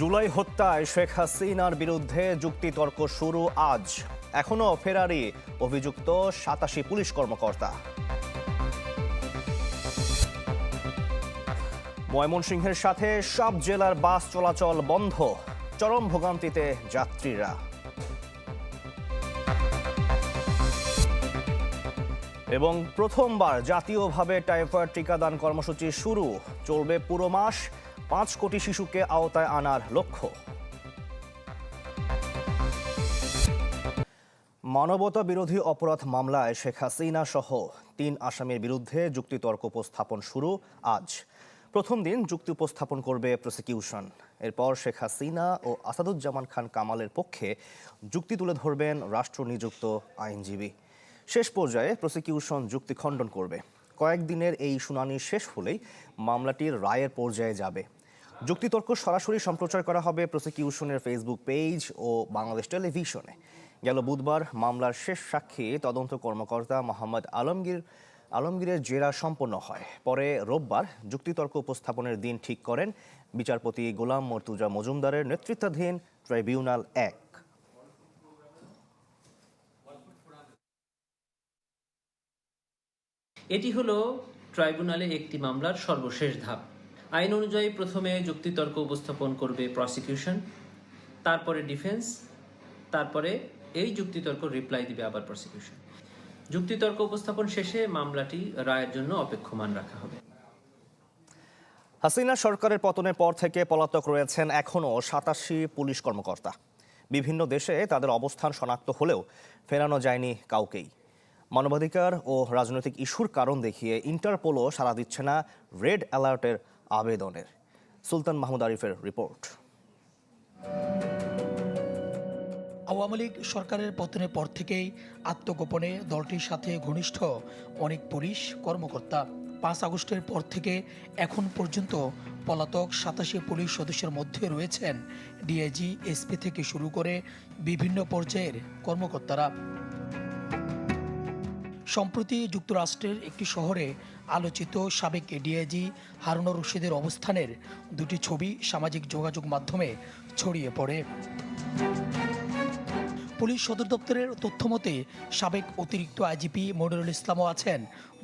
জুলাই হত্যায় শেখ হাসিনার বিরুদ্ধে যুক্তিতর্ক শুরু আজ। এখনও ফেরারি, অভিযুক্ত সাতাশি পুলিশ কর্মকর্তা। ময়মনসিংহের সাথে সব জেলার বাস চলাচল বন্ধ। চরম ভোগান্তিতে যাত্রীরা। এবং প্রথমবার জাতীয়ভাবে টাইফয়েড টিকাদান কর্মসূচি শুরু। চলবে পুরো মাস পাঁচ কোটি শিশুকে আওতায় আনার লক্ষ্য। মানবতা বিরোধী অপরাধ মামলায় শেখ হাসিনা সহ তিন আসামির বিরুদ্ধে যুক্তিতর্ক উপস্থাপন শুরু আজ। প্রথম দিন যুক্তি উপস্থাপন করবে প্রসিকিউশন। এরপর শেখ হাসিনা ও আসাদুজ্জামান খান কামালের পক্ষে যুক্তি তুলে ধরবেন রাষ্ট্র নিযুক্ত আইনজীবী। শেষ পর্যায়ে প্রসিকিউশন যুক্তি খণ্ডন করবে। কয়েকদিনের এই শুনানি শেষ হলেই মামলাটির রায়ের পর্যায়ে যাবে। যুক্তিতর্ক সরাসরি সম্প্রচার করা হবে প্রসিকিউশনের ফেসবুক পেজ ও বাংলাদেশ টেলিভিশনে গেল বুধবার মামলার শেষ সাক্ষী তদন্ত কর্মকর্তা মোহাম্মদ আলমগীর, আলমগীরের জেরা সম্পন্ন হয়। পরে রোববার যুক্তিতর্ক উপস্থাপনের দিন ঠিক করেন বিচারপতি গোলাম মর্তুজা মজুমদারের নেতৃত্বাধীন ট্রাইব্যুনাল এক। এটি হলো ট্রাইব্যুনালে একটি মামলার সর্বশেষ ধাপ। আইন অনুযায়ী প্রথমে যুক্তিতর্ক উপস্থাপন করবে প্রসিকিউশন তারপরে ডিফেন্স তারপরে এই যুক্তিতর্ক রিপ্লাই দিবে আবার প্রসিকিউশন যুক্তিতর্ক উপস্থাপন শেষে মামলাটি রায়ের জন্য অপেক্ষমান রাখা হবে। হাসিনা সরকারের পতনের পর থেকে পলাতক রয়েছেন এখনও সাতাশি পুলিশ কর্মকর্তা। বিভিন্ন দেশে তাদের অবস্থান শনাক্ত হলেও ফেরানো যায়নি কাউকেই। মানবাধিকার ও রাজনৈতিক ইস্যুর কারণ দেখিয়ে ইন্টারপোলও সাড়া দিচ্ছে না রেড অ্যালার্টের আবেদনের। সুলতান মাহমুদ আরিফের রিপোর্ট। আওয়ামী লীগ সরকারের পতনের পর থেকেই আত্মগোপনে দলটির সাথে ঘনিষ্ঠ অনেক পুলিশ কর্মকর্তা। পাঁচ আগস্টের পর থেকে এখন পর্যন্ত পলাতক সাতাশি পুলিশ সদস্যের মধ্যে রয়েছেন ডিআইজি, এসপি থেকে শুরু করে বিভিন্ন পর্যায়ের কর্মকর্তারা। সম্প্রতি যুক্তরাষ্ট্রের একটি শহরে আলোচিত সাবেক এডিআইজি হারুনুর রশিদের অবস্থানের দুটি ছবি সামাজিক যোগাযোগ মাধ্যমে ছড়িয়ে পড়ে। পুলিশ সদর দপ্তরের তথ্য মতে, সাবেক অতিরিক্ত আইজিপি মনিরুল ইসলামও আছেন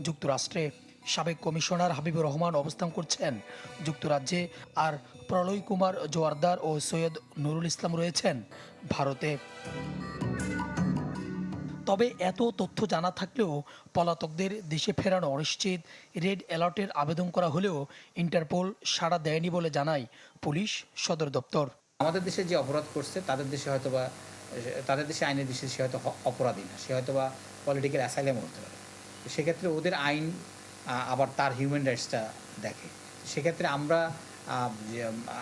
যুক্তরাষ্ট্রে। সাবেক কমিশনার হাবিবুর রহমান অবস্থান করছেন যুক্তরাজ্যে আর প্রলয় কুমার জোয়ারদার ও সৈয়দ নুরুল ইসলাম রয়েছেন ভারতে। তবে এত তথ্য জানা থাকলেও পলাতকদের দেশে ফেরানো অনিশ্চিত রেড অ্যালার্টের আবেদন করা হলেও ইন্টারপোল সাড়া দেয়নি বলে জানায় পুলিশ সদর দপ্তর। আমাদের দেশে যে অপরাধ করছে, তাদের দেশে হয়তো বা তাদের দেশে আইনের দেশে সে হয়তো অপরাধী না, সে হয়তো বা পলিটিক্যাল অ্যাসাইলাম হতে পারে। সেক্ষেত্রে ওদের আইন আবার তার হিউম্যান রাইটসটা দেখে। সেক্ষেত্রে আমরা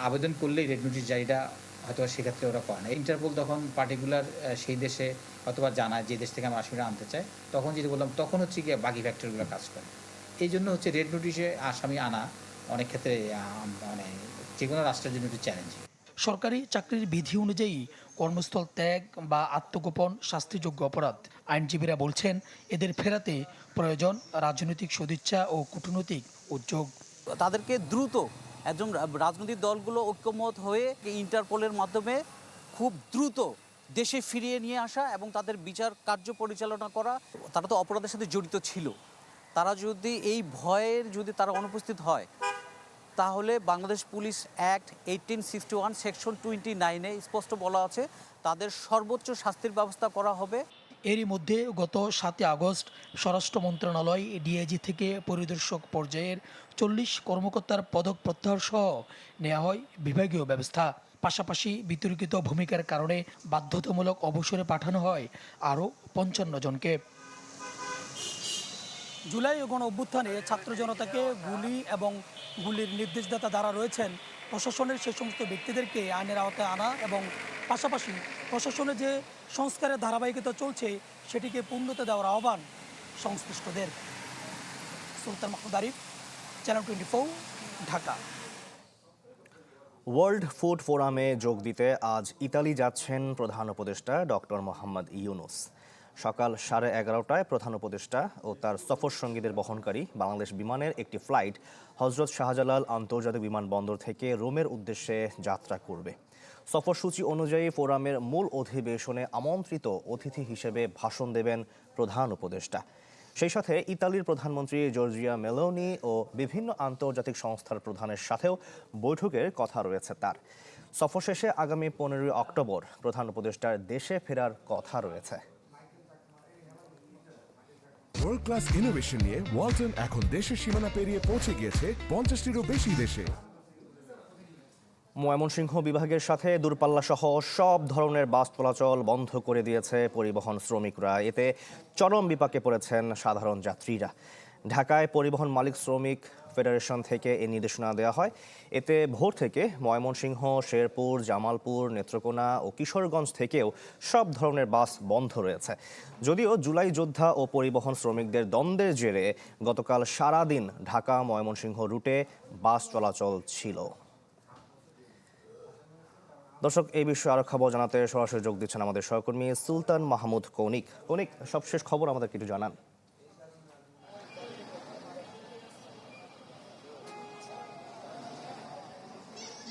আবেদন করলেই রেড নোটিশ জারিটা হয়তো সেক্ষেত্রে ওরা করে না। ইন্টারপোল তখন পার্টিকুলার সেই দেশে অথবা জানায় যে দেশ থেকে আমরা আসামিরা আনতে চাই তখন যদি বললাম তখন হচ্ছে গিয়ে বাকি ফ্যাক্টরিগুলো কাজ করে। এই জন্য হচ্ছে রেড নোটিশে আসামি আনা অনেক ক্ষেত্রে মানে যে কোনো রাষ্ট্রের জন্য একটু চ্যালেঞ্জিং সরকারি চাকরির বিধি অনুযায়ী কর্মস্থল ত্যাগ বা আত্মগোপন শাস্তিযোগ্য অপরাধ আইনজীবীরা বলছেন এদের ফেরাতে প্রয়োজন রাজনৈতিক সদিচ্ছা ও কূটনৈতিক উদ্যোগ। তাদেরকে দ্রুত একজন রাজনৈতিক দলগুলো ঐক্যমত হয়ে ইন্টারপোলের মাধ্যমে খুব দ্রুত দেশে ফিরিয়ে নিয়ে আসা এবং তাদের বিচার কার্য পরিচালনা করা, তারা তো অপরাধের সাথে জড়িত ছিল। তারা যদি এই ভয়ের যদি তারা অনুপস্থিত হয়, তাহলে Bangladesh police act eighteen sixty one section twenty নাইনে স্পষ্ট বলা আছে, তাদের সর্বোচ্চ শাস্তির ব্যবস্থা করা হবে। এরই মধ্যে গত সাতই আগস্ট স্বরাষ্ট্র মন্ত্রণালয় ডিআইজি থেকে পরিদর্শক পর্যায়ের চল্লিশ কর্মকর্তার পদক প্রত্যাহার সহ নেওয়া হয় বিভাগীয় ব্যবস্থা। পাশাপাশি বিতর্কিত ভূমিকার কারণে বাধ্যতামূলক অবসরে পাঠানো হয় আরও পঞ্চান্ন জনকে। জুলাই গণ অভ্যুত্থানে ছাত্র জনতাকে গুলি এবং গুলির নির্দেশদাতা যারা রয়েছেন প্রশাসনের সেই সমস্ত ব্যক্তিদেরকে আইনের আওতায় আনা এবং পাশাপাশি প্রশাসনের যে সংস্কারের ধারাবাহিকতা চলছে সেটিকে পূর্ণতা দেওয়ার আহ্বান সংশ্লিষ্টদের। Sultan Mahmud Arif, channel twenty Dhaka. World food ফোরামে যোগ দিতে আজ ইতালি যাচ্ছেন প্রধান উপদেষ্টা ডক্টর মোহাম্মদ ইউনুস। সকাল সাড়ে এগারোটায় প্রধান উপদেষ্টা ও তার সফর সঙ্গীদের বহনকারী বাংলাদেশ বিমানের একটি ফ্লাইট হজরত শাহজালাল আন্তর্জাতিক বিমানবন্দর থেকে রোমের উদ্দেশ্যে যাত্রা করবে। সফরসূচি অনুযায়ী ফোরামের মূল অধিবেশনে আমন্ত্রিত অতিথি হিসেবে ভাষণ দেবেন প্রধান উপদেষ্টা। সেই সাথে ইতালির প্রধানমন্ত্রী জর্জিয়া মেলোনি ও বিভিন্ন আন্তর্জাতিক সংস্থার প্রধানের সাথেও বৈঠকের কথা রয়েছে তার। সফর শেষে আগামী পনেরোই অক্টোবর প্রধান উপদেষ্টার দেশে ফেরার কথা রয়েছে। ওয়ার্ল্ড ক্লাস ইনোভেশন নিয়ে ওয়ালটন এখন দেশের সীমানা পেরিয়ে পৌঁছে গিয়েছে পঞ্চাশটিরও বেশি দেশে। ময়মনসিংহ বিভাগের সাথে দূরপাল্লা সহ সব ধরনের বাস চলাচল বন্ধ করে দিয়েছে পরিবহন শ্রমিকরা। এতে চরম বিপাকে পড়েছেন সাধারণ যাত্রীরা। ঢাকায় পরিবহন মালিক শ্রমিক ফেডারেশন থেকে এই নির্দেশনা দেওয়া হয়। এতে ভোর থেকে ময়মনসিংহ, শেরপুর, জামালপুর, নেত্রকোনা ও কিশোরগঞ্জ থেকেও সব ধরনের বাস বন্ধ রয়েছে। যদিও জুলাই যোদ্ধা ও পরিবহন শ্রমিকদের দ্বন্দ্বের জেরে গতকাল সারাদিন ঢাকা ময়মনসিংহ রুটে বাস চলাচল ছিল। দর্শক, এই বিষয়ে আরও খবর জানাতে সরাসরি যোগ দিচ্ছেন আমাদের সহকর্মী সুলতান মাহমুদ কৌনিক। কৌনিক, সবশেষ খবর আমাদের একটু জানান।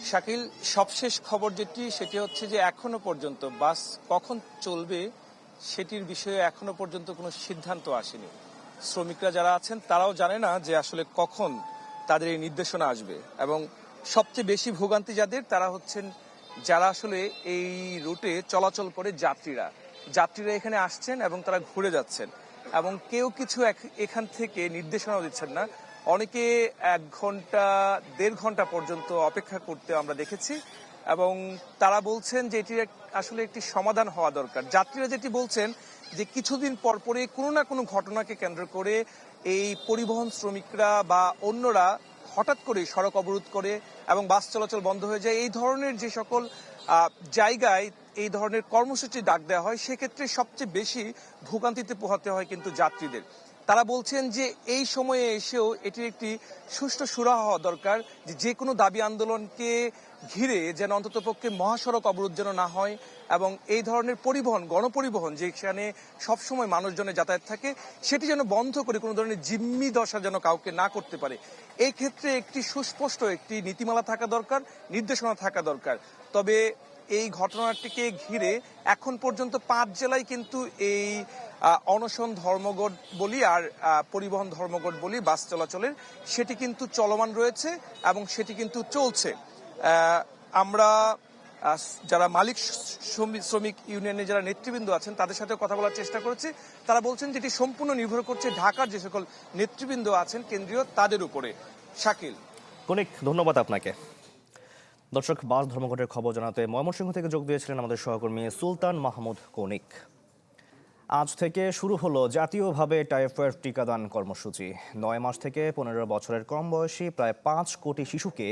শাকিল, সবশেষ খবর যেটি, সেটি হচ্ছে যে এখনও পর্যন্ত বাস কখন চলবে সেটির বিষয়ে এখনও পর্যন্ত কোনো সিদ্ধান্ত আসেনি। শ্রমিকরা যারা আছেন, তারাও জানে না যে আসলে কখন তাদের এই নির্দেশনা আসবে। এবং সবচেয়ে বেশি ভোগান্তি যাদের, তারা হচ্ছেন যারা আসলে এই রুটে চলাচল করে যাত্রীরা যাত্রীরা এখানে আসছেন এবং তারা ঘুরে যাচ্ছেন এবং কেউ কিছু এখান থেকে নির্দেশনা দিচ্ছেন না। অনেকে এক ঘণ্টা, দেড় ঘণ্টা পর্যন্ত অপেক্ষা করতে আমরা দেখেছি এবং তারা বলছেন যে এটির আসলে একটি সমাধান হওয়া দরকার। যাত্রীরা যেটি বলছেন যে কিছুদিন পর পরে কোনো না কোনো ঘটনাকে কেন্দ্র করে এই পরিবহন শ্রমিকরা বা অন্যরা হঠাৎ করে সড়ক অবরোধ করে এবং বাস চলাচল বন্ধ হয়ে যায়, এই ধরনের যে সকল জায়গায় এই ধরনের কর্মসূচি ডাক দেওয়া হয়, সেক্ষেত্রে সবচেয়ে বেশি ভোগান্তিতে পোহাতে হয় কিন্তু যাত্রীদের। তারা বলছেন যে এই সময়ে এসেও এটির একটি সুষ্ঠু সুরাহা হওয়া দরকার যে যে কোনো দাবি আন্দোলনকে ঘিরে যেন অন্ততপক্ষে মহাসড়ক অবরোধ যেন না হয় এবং এই ধরনের পরিবহন, গণপরিবহন যেখানে সবসময় মানুষজনের যাতায়াত থাকে, সেটি যেন বন্ধ করে কোনো ধরনের জিম্মি দশা যেন কাউকে না করতে পারে। এই ক্ষেত্রে একটি সুস্পষ্ট একটি নীতিমালা থাকা দরকার, নির্দেশনা থাকা দরকার। তবে এই ঘটনাটিকে ঘিরে এখন পর্যন্ত পাঁচ জেলায় কিন্তু এই অনশন ধর্মঘট বলি আর পরিবহন ধর্মঘট বলি বাস চলাচলের, সেটি কিন্তু চলমান রয়েছে এবং সেটি কিন্তু চলছে। আমরা যারা মালিক, শ্রমিক- ইউনিয়নের যারা নেতৃবৃন্দ আছেন, তাদের সাথে কথা বলার চেষ্টা করেছি। তারা বলছেন যেটি সম্পূর্ণ নির্ভর করছে ঢাকার যে সকল নেতৃবৃন্দ আছেন, কেন্দ্রীয় তাদের উপরে। শাকিল। কৌনিক, ধন্যবাদ আপনাকে। দর্শক, বাস ধর্মঘটের খবর জানাতে ময়মনসিংহ থেকে যোগ দিয়েছিলেন আমাদের সহকর্মী সুলতান মাহমুদ কৌনিক। আজ থেকে শুরু হলো জাতীয়ভাবে টাইফয়েড টিকাদান কর্মসূচি। নয় মাস থেকে পনেরো বছরের কম বয়সী প্রায় পাঁচ কোটি শিশুকে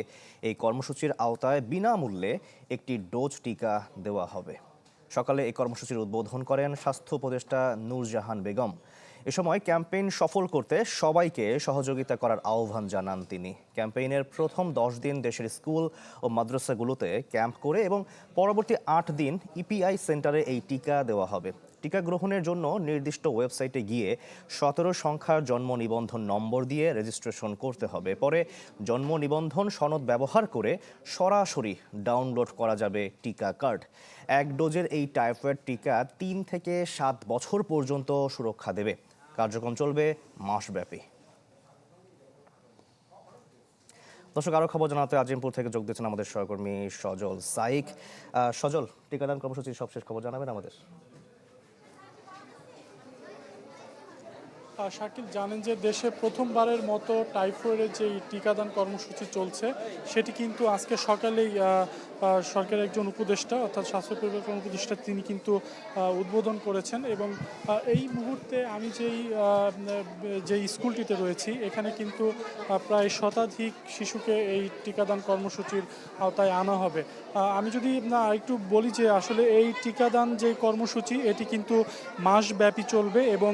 এই কর্মসূচির আওতায় বিনামূল্যে একটি ডোজ টিকা দেওয়া হবে। সকালে এই কর্মসূচির উদ্বোধন করেন স্বাস্থ্য উপদেষ্টা নূরজাহান বেগম। এ সময় ক্যাম্পেইন সফল করতে সবাইকে সহযোগিতা করার আহ্বান জানান তিনি। ক্যাম্পেইনের প্রথম দশ দিন দেশের স্কুল ও মাদ্রাসাগুলোতে ক্যাম্প করে এবং পরবর্তী আট দিন ইপিআই সেন্টারে এই টিকা দেওয়া হবে। টিকা গ্রহণের জন্য নির্দিষ্ট ওয়েবসাইটে গিয়ে সতেরো সংখ্যার জন্ম নিবন্ধন নম্বর দিয়ে রেজিস্ট্রেশন করতে হবে। পরে জন্ম নিবন্ধন সনদ ব্যবহার করে সরাসরি ডাউনলোড করা যাবে টিকা কার্ড। এক ডোজের এই টাইফয়েড টিকা তিন থেকে সাত বছর পর্যন্ত সুরক্ষা দেবে। কার্যক্রম চলবে মাসব্যাপী। দর্শক, আরও খবর জানাতে আজিমপুর থেকে যোগ দিচ্ছেন আমাদের সহকর্মী সজল সাইক। সজল, টিকাদান কর্মসূচির সবশেষ খবর জানাবেন আমাদের। শাকিল, জানেন যে দেশে প্রথমবারের মতো টাইফয়েডের যে টিকাদান কর্মসূচি চলছে, সেটি কিন্তু আজকে সকালেই সরকারের একজন উপদেষ্টা, অর্থাৎ স্বাস্থ্য পরিবার উপদেষ্টা, তিনি কিন্তু উদ্বোধন করেছেন এবং এই মুহূর্তে আমি যেই যেই স্কুলটিতে রয়েছি, এখানে কিন্তু প্রায় শতাধিক শিশুকে এই টিকাদান কর্মসূচির আওতায় আনা হবে। আমি যদি না একটু বলি যে আসলে এই টিকাদান যে কর্মসূচি, এটি কিন্তু মাসব্যাপী চলবে এবং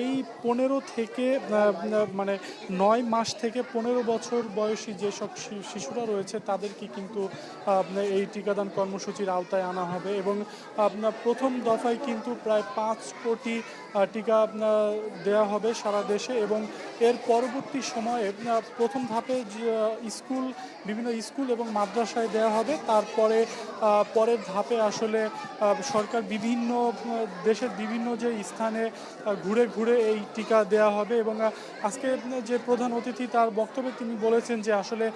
এই পনেরো থেকে মানে নয় মাস থেকে পনেরো বছর বয়সী যেসব শিশুরা রয়েছে, তাদেরকে কিন্তু এই টিকাদান কর্মসূচির আওতায় আনা হবে এবং আপনার প্রথম দফায় কিন্তু প্রায় পাঁচ কোটি টিকা আপনার দেওয়া হবে সারা দেশে এবং এর পরবর্তী সময়ে প্রথম ধাপে স্কুল, বিভিন্ন স্কুল এবং মাদ্রাসায় দেওয়া হবে। তারপরে পরের ধাপে আসলে সরকার বিভিন্ন দেশের বিভিন্ন যে স্থানে ঘুরে ঘুরে এই টিকা দেওয়া হবে এবং আজকে যে প্রধান অতিথি তার বক্তব্যে তিনি বলেছেন যে আসলে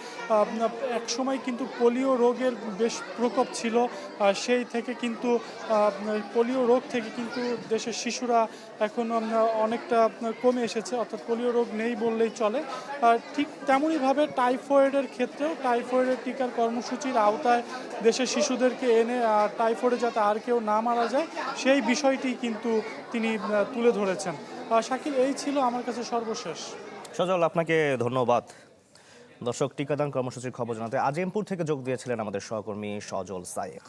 এক সময় কিন্তু পোলিও রোগের বেশ প্রকোপ ছিল সেই থেকে কিন্তু পোলিও রোগ থেকে কিন্তু দেশের শিশুরা এখন অনেকটা কমে এসেছে, অর্থাৎ পোলিও রোগ নেই বললেই চলে। ঠিক তেমনইভাবে টাইফয়েডের ক্ষেত্রেও টাইফয়েডের টিকার কর্মসূচির আওতায় দেশের শিশুদেরকে এনে টাইফয়েডে যাতে আর কেউ না মারা যায়, সেই বিষয়টি কিন্তু তিনি তুলে ধরেছেন। শাকিল, এই ছিল আমার কাছে সর্বশেষ। সজল, আপনাকে ধন্যবাদ। দর্শক, টিকাদান কর্মসূচির খবর জানাতে আজিমপুর থেকে যোগ দিয়েছিলেন আমাদের সহকর্মী সজল সাইক